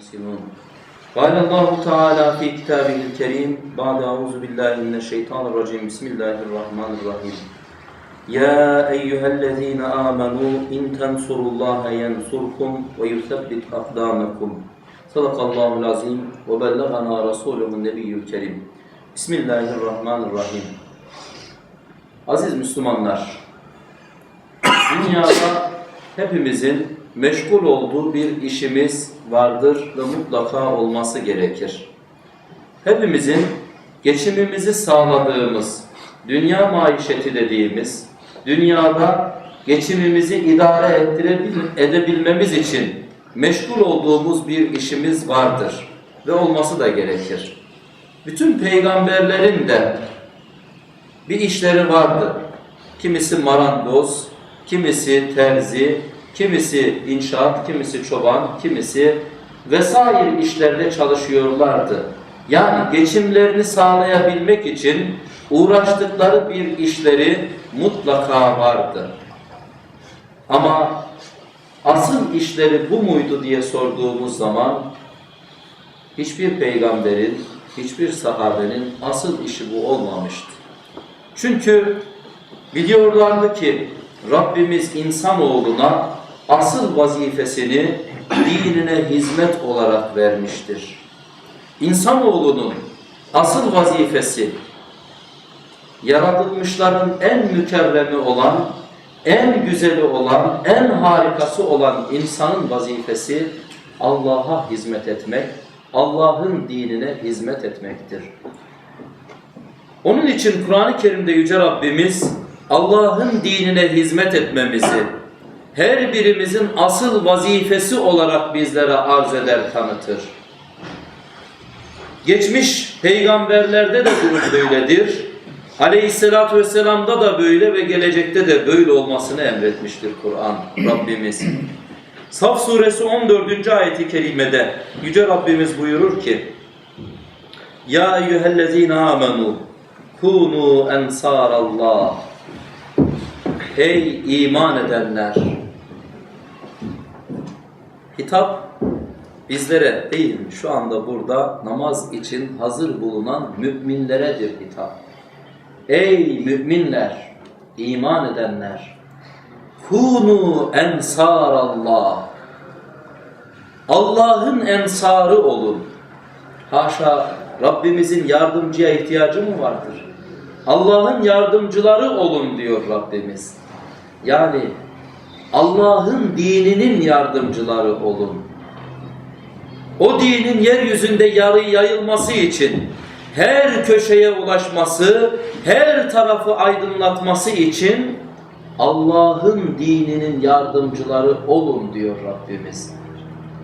المحسنون قال الله تعالى في كتابه الكريم بعد أعوذ بالله من الشيطان الرجيم بسم الله الرحمن الرحيم يا أيها الذين آمنوا إن تنصروا الله ينصركم ويثبت أقدامكم صدق الله العظيم وبلغنا رسوله النبي الكريم بسم الله الرحمن الرحيم Aziz Müslümanlar, dünyada hepimizin meşgul olduğu bir işimiz vardır ve mutlaka olması gerekir. Hepimizin geçimimizi sağladığımız, dünya maişeti dediğimiz, dünyada geçimimizi idare ettirebil- edebilmemiz için meşgul olduğumuz bir işimiz vardır ve olması da gerekir. Bütün peygamberlerin de bir işleri vardı. Kimisi marangoz, kimisi terzi, kimisi inşaat, kimisi çoban, kimisi vesaire işlerde çalışıyorlardı. Yani geçimlerini sağlayabilmek için uğraştıkları bir işleri mutlaka vardı. Ama asıl işleri bu muydu diye sorduğumuz zaman hiçbir peygamberin, hiçbir sahabenin asıl işi bu olmamıştı. Çünkü biliyorlardı ki Rabbimiz insanoğluna asıl vazifesini dinine hizmet olarak vermiştir. İnsanoğlunun asıl vazifesi yaratılmışların en mükerremi olan, en güzeli olan, en harikası olan insanın vazifesi Allah'a hizmet etmek, Allah'ın dinine hizmet etmektir. Onun için Kur'an-ı Kerim'de Yüce Rabbimiz Allah'ın dinine hizmet etmemizi her birimizin asıl vazifesi olarak bizlere arz eder, tanıtır. Geçmiş peygamberlerde de durum böyledir. Aleyhisselatü Vesselam'da da böyle ve gelecekte de böyle olmasını emretmiştir Kur'an Rabbimiz. Saf suresi 14. ayeti kerimede Yüce Rabbimiz buyurur ki Ya eyyühellezine amenu kunu ensarallah Ey iman edenler Hitap bizlere değil şu anda burada namaz için hazır bulunan müminleredir hitap. Ey müminler, iman edenler, kunu ensarallah. Allah'ın ensarı olun. Haşa Rabbimizin yardımcıya ihtiyacı mı vardır? Allah'ın yardımcıları olun diyor Rabbimiz. Yani Allah'ın dininin yardımcıları olun. O dinin yeryüzünde yarı yayılması için her köşeye ulaşması, her tarafı aydınlatması için Allah'ın dininin yardımcıları olun diyor Rabbimiz.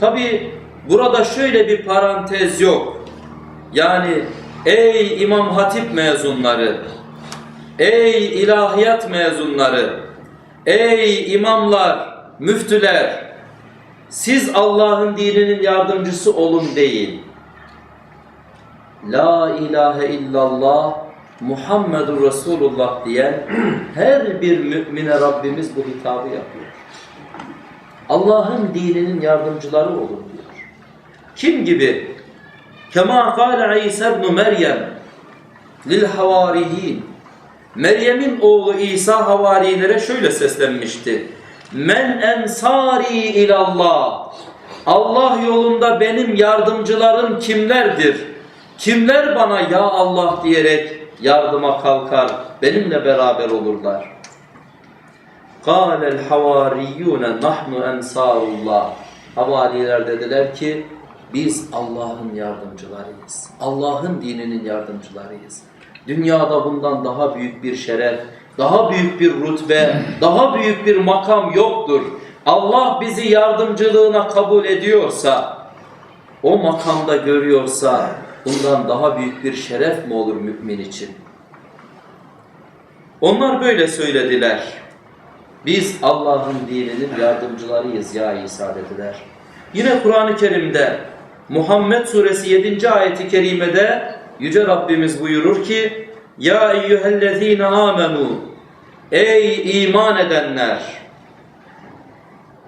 Tabi burada şöyle bir parantez yok. Yani ey İmam Hatip mezunları, ey ilahiyat mezunları, ey imamlar, müftüler, siz Allah'ın dininin yardımcısı olun değil. La ilahe illallah Muhammedur Resulullah diyen her bir mümine Rabbimiz bu hitabı yapıyor. Allah'ın dininin yardımcıları olun diyor. Kim gibi? Kema kâle İsa ibn Meryem lil havariyin. Meryem'in oğlu İsa havarilere şöyle seslenmişti. Men ensari ilallah. Allah yolunda benim yardımcılarım kimlerdir? Kimler bana ya Allah diyerek yardıma kalkar, benimle beraber olurlar. Kâlel havariyûne nahnu ensârullah. Havariler dediler ki, biz Allah'ın yardımcılarıyız. Allah'ın dininin yardımcılarıyız. Dünyada bundan daha büyük bir şeref, daha büyük bir rütbe, daha büyük bir makam yoktur. Allah bizi yardımcılığına kabul ediyorsa, o makamda görüyorsa bundan daha büyük bir şeref mi olur mümin için? Onlar böyle söylediler. Biz Allah'ın dininin yardımcılarıyız ya İsa dediler. Yine Kur'an-ı Kerim'de Muhammed suresi 7. ayeti kerimede Yüce Rabbimiz buyurur ki Ya eyyühellezine amenu Ey iman edenler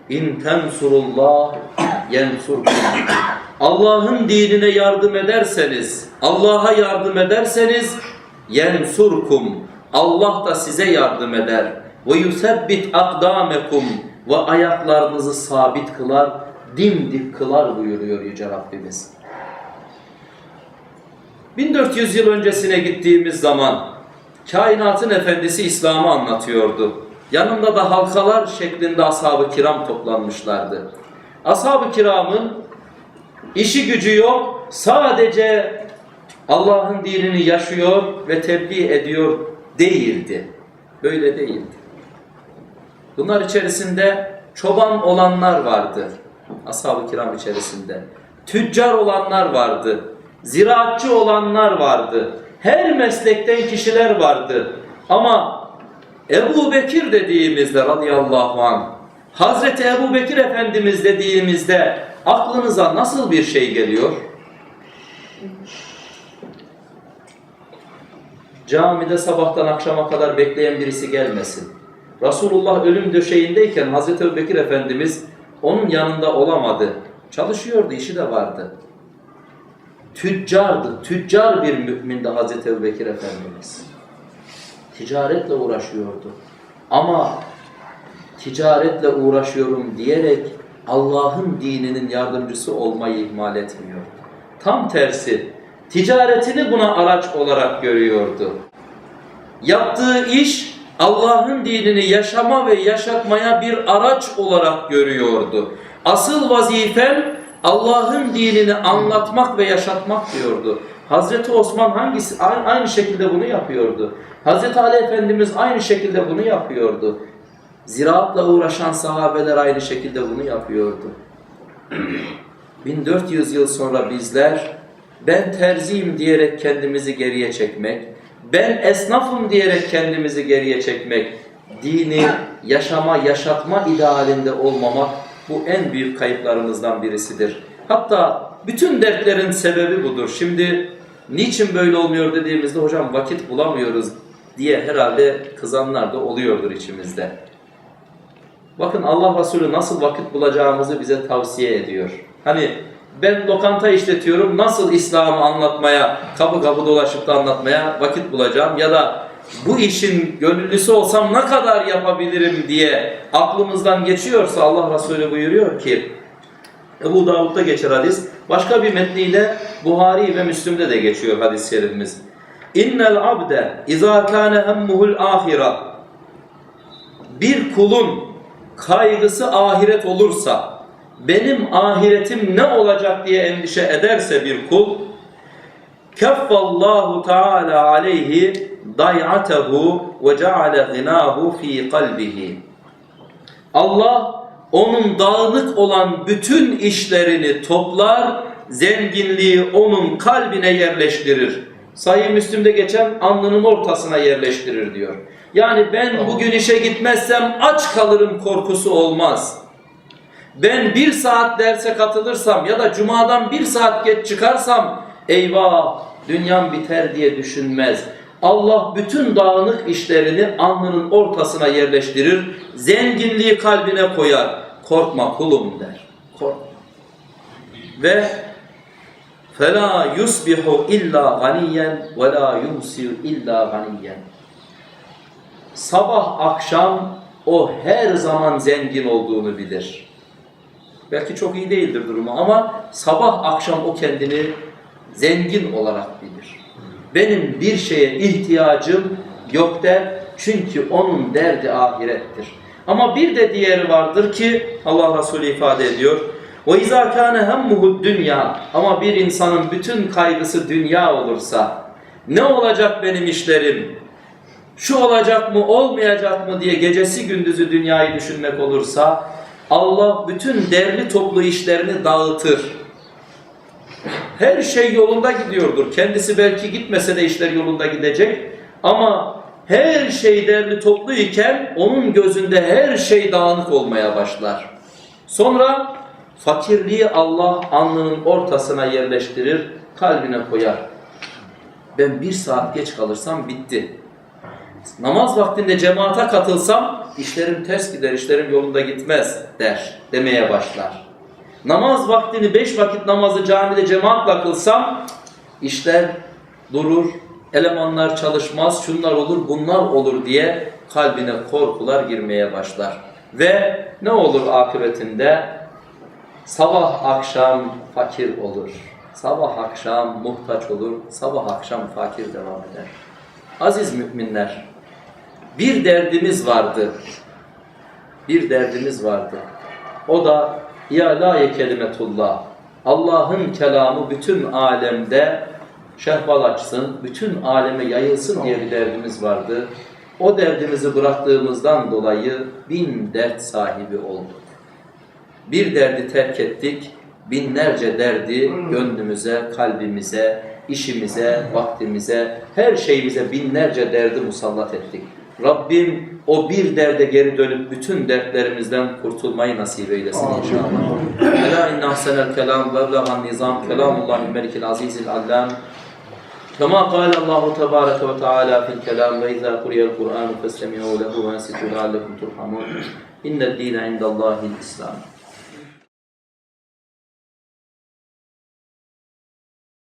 İn tensurullah yensurkum. Allah'ın dinine yardım ederseniz, Allah'a yardım ederseniz yensurkum. Allah da size yardım eder. Ve yusebbit akdamekum ve ayaklarınızı sabit kılar, dimdik kılar buyuruyor Yüce Rabbimiz. 1400 yıl öncesine gittiğimiz zaman kainatın efendisi İslam'ı anlatıyordu. Yanında da halkalar şeklinde ashab-ı kiram toplanmışlardı. Ashab-ı kiramın işi gücü yok, sadece Allah'ın dinini yaşıyor ve tebliğ ediyor değildi. Böyle değildi. Bunlar içerisinde çoban olanlar vardı. Ashab-ı kiram içerisinde. Tüccar olanlar vardı. Ziraatçı olanlar vardı. Her meslekten kişiler vardı. Ama Ebu Bekir dediğimizde radıyallahu anh, Hazreti Ebu Bekir Efendimiz dediğimizde aklınıza nasıl bir şey geliyor? Camide sabahtan akşama kadar bekleyen birisi gelmesin. Resulullah ölüm döşeğindeyken Hazreti Ebu Bekir Efendimiz onun yanında olamadı. Çalışıyordu, işi de vardı. Tüccardı, tüccar bir mümindi Hazreti Ebu Bekir Efendimiz. Ticaretle uğraşıyordu. Ama ticaretle uğraşıyorum diyerek Allah'ın dininin yardımcısı olmayı ihmal etmiyordu. Tam tersi, ticaretini buna araç olarak görüyordu. Yaptığı iş Allah'ın dinini yaşama ve yaşatmaya bir araç olarak görüyordu. Asıl vazifem Allah'ın dinini anlatmak ve yaşatmak diyordu. Hazreti Osman hangisi aynı şekilde bunu yapıyordu. Hazreti Ali Efendimiz aynı şekilde bunu yapıyordu. Ziraatla uğraşan sahabeler aynı şekilde bunu yapıyordu. 1400 yıl sonra bizler ben terziyim diyerek kendimizi geriye çekmek, ben esnafım diyerek kendimizi geriye çekmek, dini yaşama, yaşatma idealinde olmamak bu en büyük kayıplarımızdan birisidir. Hatta bütün dertlerin sebebi budur. Şimdi niçin böyle olmuyor dediğimizde hocam vakit bulamıyoruz diye herhalde kızanlar da oluyordur içimizde. Bakın Allah Resulü nasıl vakit bulacağımızı bize tavsiye ediyor. Hani ben lokanta işletiyorum nasıl İslam'ı anlatmaya, kapı kapı dolaşıp da anlatmaya vakit bulacağım ya da bu işin gönüllüsü olsam ne kadar yapabilirim diye aklımızdan geçiyorsa Allah Resulü buyuruyor ki Ebu Davud'da geçer hadis. Başka bir metniyle Buhari ve Müslim'de de geçiyor hadis-i şerifimiz. İnnel abde izâ kâne hemmuhul âhira Bir kulun kaygısı ahiret olursa benim ahiretim ne olacak diye endişe ederse bir kul keffallahu teala aleyhi day'atehu ve ceale ginahu fi kalbihi Allah onun dağınık olan bütün işlerini toplar, zenginliği onun kalbine yerleştirir. Sayı Müslim'de geçen alnının ortasına yerleştirir diyor. Yani ben bugün işe gitmezsem aç kalırım korkusu olmaz. Ben bir saat derse katılırsam ya da cumadan bir saat geç çıkarsam eyvah dünyam biter diye düşünmez. Allah bütün dağınık işlerini alnının ortasına yerleştirir, zenginliği kalbine koyar. Korkma kulum der. Korkma. Ve فَلَا يُصْبِحُ اِلَّا غَنِيًّا وَلَا يُمْسِيُ اِلَّا غَنِيًّا Sabah akşam o her zaman zengin olduğunu bilir. Belki çok iyi değildir durumu ama sabah akşam o kendini zengin olarak bilir. Benim bir şeye ihtiyacım yok der çünkü onun derdi ahirettir. Ama bir de diğeri vardır ki Allah Resulü ifade ediyor. O izâ kâne hemmuhud dünya ama bir insanın bütün kaygısı dünya olursa ne olacak benim işlerim? Şu olacak mı olmayacak mı diye gecesi gündüzü dünyayı düşünmek olursa Allah bütün derli toplu işlerini dağıtır. Her şey yolunda gidiyordur. Kendisi belki gitmese de işler yolunda gidecek. Ama her şey derli toplu iken onun gözünde her şey dağınık olmaya başlar. Sonra fakirliği Allah alnının ortasına yerleştirir, kalbine koyar. Ben bir saat geç kalırsam bitti. Namaz vaktinde cemaate katılsam işlerim ters gider, işlerim yolunda gitmez der, demeye başlar. Namaz vaktini beş vakit namazı camide cemaatle kılsam işler durur, elemanlar çalışmaz, şunlar olur, bunlar olur diye kalbine korkular girmeye başlar. Ve ne olur akıbetinde? Sabah akşam fakir olur. Sabah akşam muhtaç olur. Sabah akşam fakir devam eder. Aziz müminler, bir derdimiz vardı. Bir derdimiz vardı. O da ya la kelimetullah. Allah'ın kelamı bütün alemde şehval açsın, bütün aleme yayılsın diye bir derdimiz vardı. O derdimizi bıraktığımızdan dolayı bin dert sahibi olduk. Bir derdi terk ettik, binlerce derdi gönlümüze, kalbimize, işimize, vaktimize, her şeyimize binlerce derdi musallat ettik. Rabbim o bir derde geri dönüp bütün dertlerimizden kurtulmayı nasip eylesin inşallah. Ela inne ahsenel kelam ve eblegan nizam kelamullahi melikil azizil allam. كما قال الله تبارك وتعالى في الكلام وإذا قرئ القرآن فاستمعوا له وانصتوا لعلكم ترحمون إن الدين عند الله الإسلام